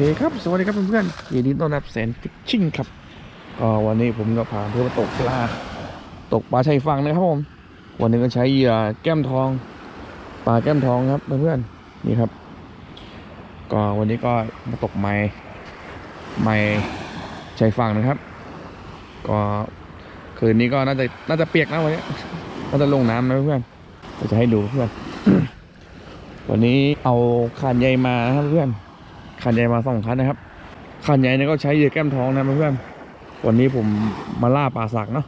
ครับสวัสดีครับเพื่อนๆยินดีต้อนรับแสนฟิชชิ่งครับก็วันนี้ผมก็พาเพื่อนมาตกปลาตกปลาชายฝั่งนะครับผมวันนี้ก็ใช้เหยื่อแก้มทองปลาแก้มทองครับเพื่อนๆนี่ครับ ก็วันนี้ก็มาตกไม้ไม้ชายฝั่งนะครับ ก็คืนนี้ก็น่าจะน่าจะเปียกนะวันนี้น่าจะลงน้ำนะเพื่อนๆเราจะให้ดูเพื่อนวันนี้เอาคานใยมานะครับเพื่อน คานใยมาสองคันนะครับคานใยเนี่ยก็ใช้เหยื่อแก้มท้องนะเพื่อนวันนี้ผมมาล่าปลาสากเนาะ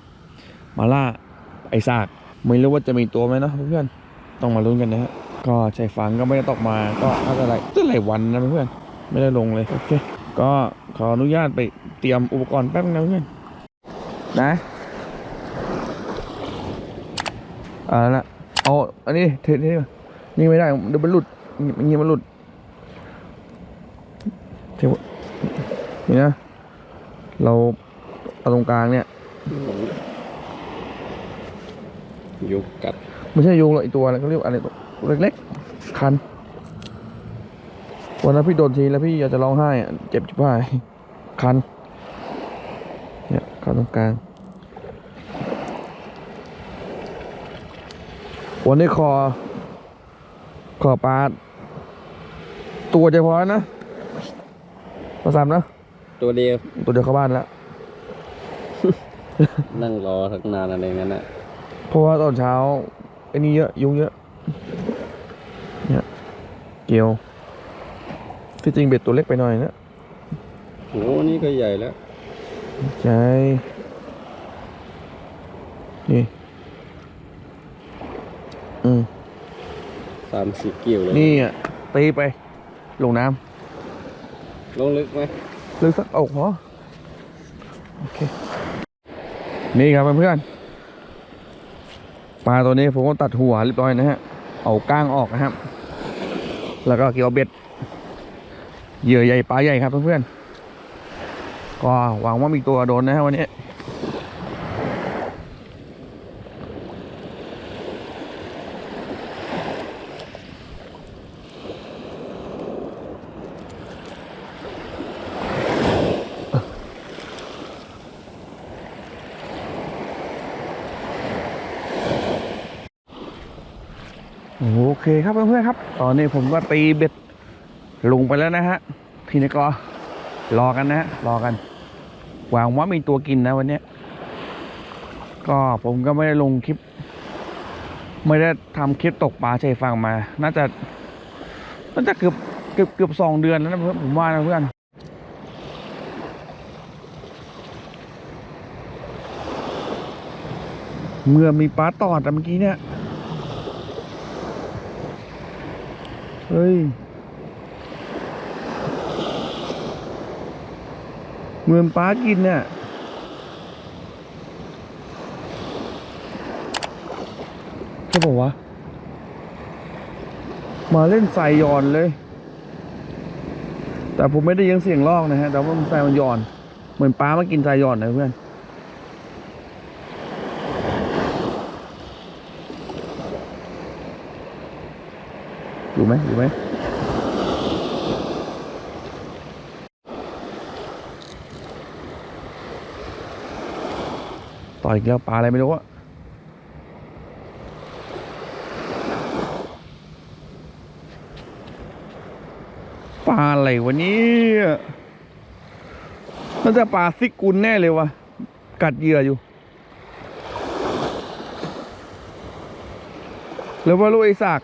มาล่าไอ้สากไม่รู้ว่าจะมีตัวไหมเนาะเพื่อนต้องมาลุ้นกันนะฮะก็ใช้ฟังก็ไม่ได้ตกมาก็น่าจะหลายจะหลายวันนะเพื่อนไม่ได้ลงเลยโอเคก็ขออนุญาตไปเตรียมอุปกรณ์แป๊บนึงนะเพื่อนนะเอาละเอาอันนี้เทนี่มายิงไม่ได้เดี๋ยวมันหลุดยิงมันหลุด ทวนี่นะ เราเอาตรงกลางเนี่ยยุกกัด ไม่ใช่ยุงหรอกไอตัวอะไรก็เรียกว่าอะไรตัวเล็กๆ คัน วันนั้นพี่โดนทีแล้วพี่อยากจะร้องไห้อะเจ็บจิบหายคัน เนี่ยเข้าตรงกลาง วันนี้คอขอปลาตัวเฉพาะนะ ประสามนะตัวเดียวตัวเดียวเข้าบ้านแล้ว นั่งรอทั้งนานอะไรงั้นน่ะเพราะว่าตอนเช้าไอ้นี่เยอะยุงเยอะ เนี่ยเกี่ยว ที่จริงเบ็ดตัวเล็กไปหน่อยนะโอ้นี่ก็ใหญ่แล้ว ใช่นี่อืมสามสี่กิ่วเลย นี่อะตีไป ลงน้ ลงลึกไหมลึกสักอกพอโอเค นี่ครับเพื่อนๆปลาตัวนี้ผมก็ตัดหัวเรียบร้อยนะฮะ เอาก้างออกนะครับ แล้วก็เกี่ยวเบ็ด เหยื่อใหญ่ปลาใหญ่ครับเพื่อนๆก็หวังว่ามีตัวโดนนะฮะวันนี้ เคครับเพื่อนๆครับ ตอนนี้ผมก็ตีเบ็ดลงไปแล้วนะฮะ ทีนี้ก็รอกันนะฮะรอกัน หวังว่ามีตัวกินนะวันนี้ ก็ผมก็ไม่ได้ลงคลิป ไม่ได้ทำคลิปตกปลาชายฝั่งมา น่าจะ น่าจะเกือบเกือบเกือบสองเดือนแล้วนะเพื่อนผมว่านะเพื่อนเมื่อมีปลาตอดอะเมื่อกี้เนี่ย เฮ้ยเหมือนปลากินเนี่ยใช่ป่าวะ มาเล่นใส่ยอนเลย แต่ผมไม่ได้ยินเสียงร้องนะฮะ แต่ว่ามันใส่มันยอน เหมือนปลามากินใส่ยอนนะเพื่อน อยู่ไหมอยู่ไหมต่ออีกแล้วปลาอะไรไม่รู้อะปลาอะไรวะนี่น่าจะปลาซิกุลแน่เลยวะกัดเหยื่ออยู่หรือว่าลูกไอ้สาก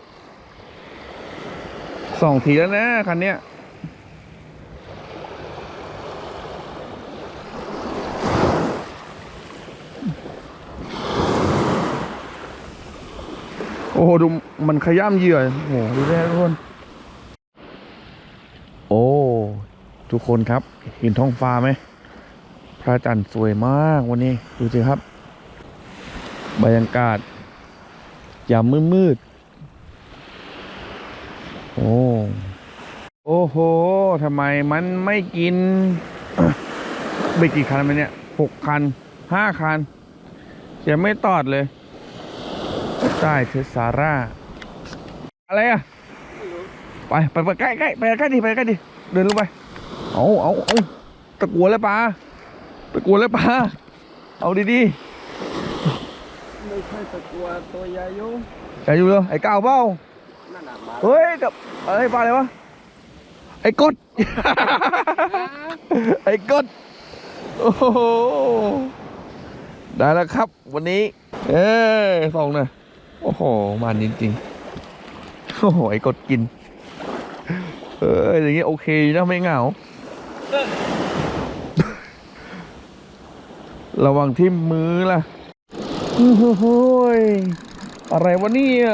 สองทีแล้วนะคันเนี้ยโอ้โหดูมันขย้ำเหยื่อโอ้โหดูได้ทุกคนโอ้ทุกคนครับเห็นท้องฟ้าไหมพระจันทร์สวยมากวันนี้ดูสิครับบรรยากาศยามมืดๆโอ้ โอ้โหทำไมมันไม่กินไปกี่คันมันเนี่ยหกคันห้าคันยังไม่ตอดเลยใต้เทสาร่า อะไรอะ ไปไปไปใกล้ใกล้ไปใกล้ดิไปใกล้ดิเดินลงไป เอาเอาเอาตะกัวแล้วปลาตะกัวแล้วปลาเอาดีไม่ใช่ตะกัวตัวใหญ่อยุ่ๆใจอยู่เลยไอ้ก้าวเปล่านั่นน่ะมาเฮ้ยกับอะไรปลาอะไรวะ ไอ้กด ไอ้กด โอ้โห ได้แล้วครับ วันนี้ เอ้ยสองนะโอ้โห มันจริงๆ โอ้โห ไอ้กดกิน เอออย่างงี้โอเคนะไม่เหงา ระวังที่มือล่ะ โอ้โหยอะไรวะเนี่ย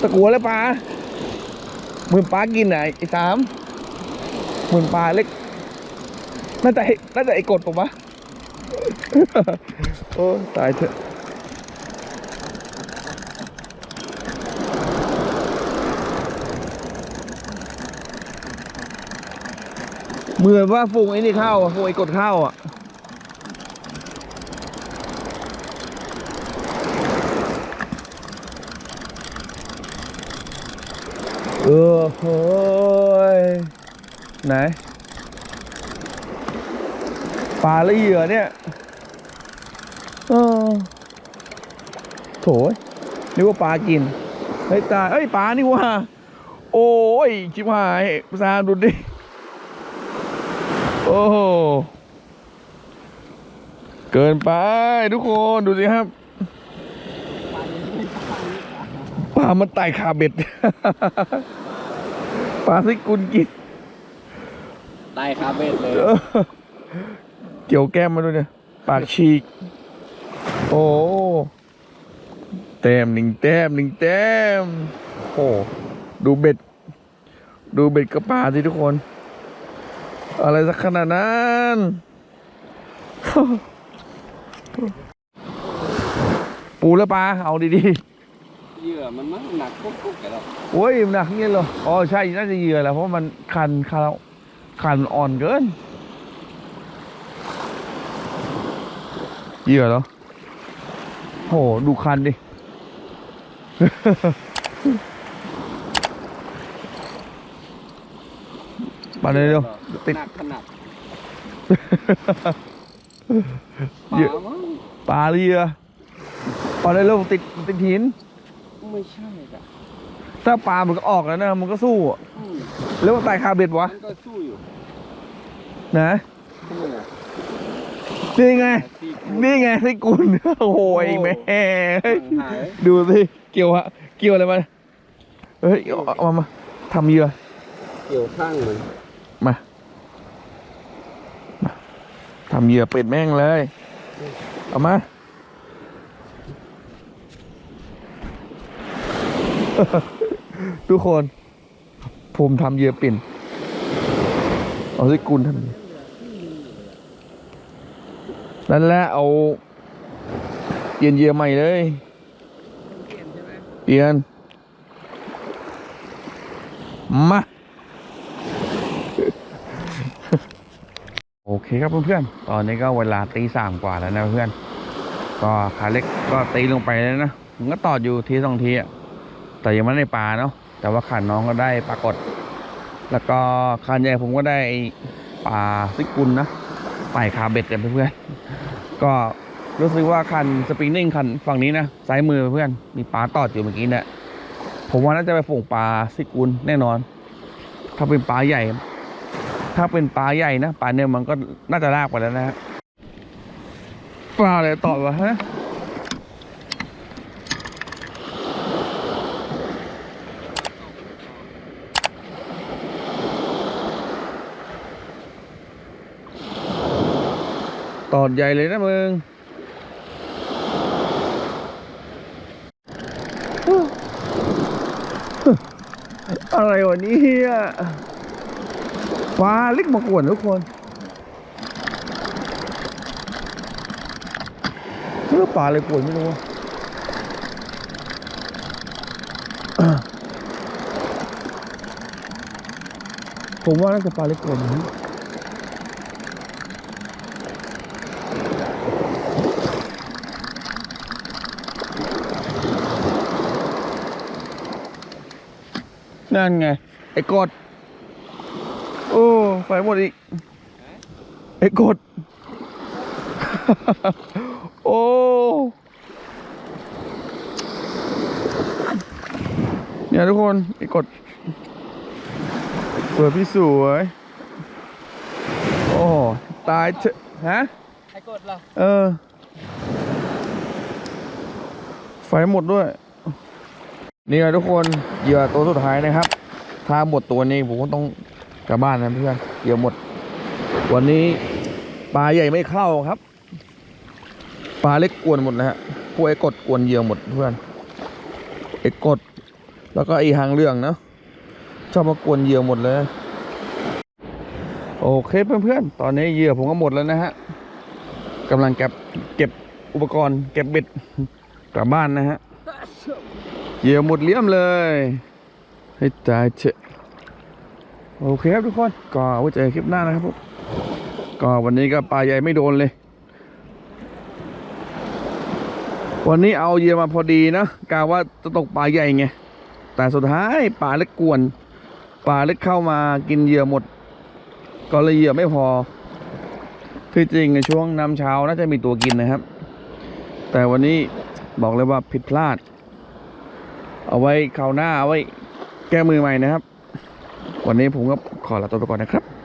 ตะกัวเลยปลาเหมือนปลากินไหนไอ้สามเหมือนปลาเล็กน่าจะน่าจะไอ้กดผมวะโอ้ตายเถอะเหมือนว่าฝูงไอ้นี่เข้าอะฝูงไอ้กดเข้าอะ เออเฮ้ยไหนปลาละเหยื่อเนี่ยเออโถยนึกว่าปลากินเฮ้ยตายเอ้ยปลานี่ว่า โอ้ยชิบหายภาษาดูดิโอ้โหเกินไปทุกคนดูสิครับ ปลามันไต่ขาเบ็ด ปลาที่กุนกินตายคาเบ็ดเลยเออเกี่ยวแก้มมาด้วยเนี่ย ปากฉีก โอ้แต้มหนึ่งแต้มหนึ่งแต้ม โอ้ดูเบ็ด ดูเบ็ดกับปลาสิทุกคน อะไรสักขนาดนั้นปูแล้วปลาเอาดี เหยื่อมันมันหนักกุ๊กกุ๊กกันแล้วๆโอ้ยมันหนักเงี้ยเหรออ๋อใช่น่าจะเหยื่อแหละเพราะมันคันคันคันอ่อนเกินเหยื่อเหรอโหดูคันดิมาเลยเร็วติดหนักขนาดเยอะปลามั้งปลาเรือปลาเลยเร็วติดติดหิน ไม่ใช่จ้ะถ้าปลามันก็ออกแล้วนะมันก็สู้อะอืมแล้วมันตายคาเบ็ดวะมันก็สู้อยู่นะทำไมอะนี่ไงซีฟู้ดนี่ไงที่กุล โอ้โหยแม่เฮ้ยหาย ดูสิเกี่ยวฮะเกี่ยวอะไรมาเฮ้ยเอาเอามามาทำเหยื่อเกี่ยวข้างมันมามาทำเหยื่อเป็ดแม่งเลย เอามา ทุกคน ผมทำเยือปิ่นเอาสิกุลทำนั่นแหละเอาเปลี่ยนเยื่อใหม่เลยเปลี่ยนมาโอเคครับเพื่อนๆ ตอนนี้ก็เวลาตีสามกว่าแล้วนะเพื่อน ก็ขาเล็กก็ตีลงไปแล้วนะมันก็ตอดอยู่ทีสองทีอะ แต่ยังไม่ได้ปลาเนาะแต่ว่าขันน้องก็ได้ปลากด แล้วก็คันใหญ่ผมก็ได้ปลาซิกุลนะไต่คาเบ็ดกันเพื่อนก็รู้สึกว่าคันสปริงนิ่งคันฝั่งนี้นะซ้ายมือเพื่อนมีปลาตอดอยู่เมื่อกี้เนี่ยผมว่าน่าจะไปฝูงปลาซิกุลแน่นอน ถ้าเป็นปลาใหญ่ ถ้าเป็นปลาใหญ่นะปลาเนี่ยมันก็น่าจะลากไปแล้วนะปลาอะไรตอดวะฮะ ตอดใหญ่เลยนะมึงอะไรวะนี่ยปลาเล็กมากวนทุกคนเพื่อปลาอะไรกวนไม่รู้ผมว่าน่าจะปลาเล็กกวนนะ นั่นไง ไอ้กด โอ้ ไฟหมดอีก ไอ้กด โอ้เนี่ยทุกคนไอ้กดสวยพี่สวย โอ้ ตายเถอะฮะ ไอ้กดเหรอ เออ ไฟหมดด้วย นี่ไงทุกคนเหยื่อตัวสุดท้ายนะครับ ถ้าหมดตัวนี้ผมก็ต้องกลับบ้านนะเพื่อนเหยื่อหมด วันนี้ปลาใหญ่ไม่เข้าครับ ปลาเล็กกวนหมดนะฮะพวกไอ้กดกวนเหยื่อหมดเพื่อนไอ้กด แล้วก็ไอ้หางเรื่องเนาะชอบมากวนเหยื่อหมดเลย โอเคเพื่อนๆตอนนี้เหยื่อผมก็หมดแล้วนะฮะกำลังเก็บเก็บอุปกรณ์ เก็บเบ็ดกลับบ้านนะฮะ เหยื่อหมดเลี่ยมเลย ให้ตายเถอะโอเคครับทุกคน ก็ไว้เจอคลิปหน้านะครับผมก็วันนี้ก็ปลาใหญ่ไม่โดนเลย วันนี้เอาเหยื่อมาพอดีนะกะว่าจะตกปลาใหญ่ไง แต่สุดท้ายปลาเล็กกวนปลาเล็กเข้ามากินเหยื่อหมด ก็เลยเหยื่อไม่พอ ที่จริงในช่วงน้ำเช้าน่าจะมีตัวกินนะครับ แต่วันนี้บอกเลยว่าผิดพลาด เอาไว้คราวหน้าเอาไว้แก้มือใหม่นะครับ วันนี้ผมก็ขอลาตัวไปก่อนนะครับ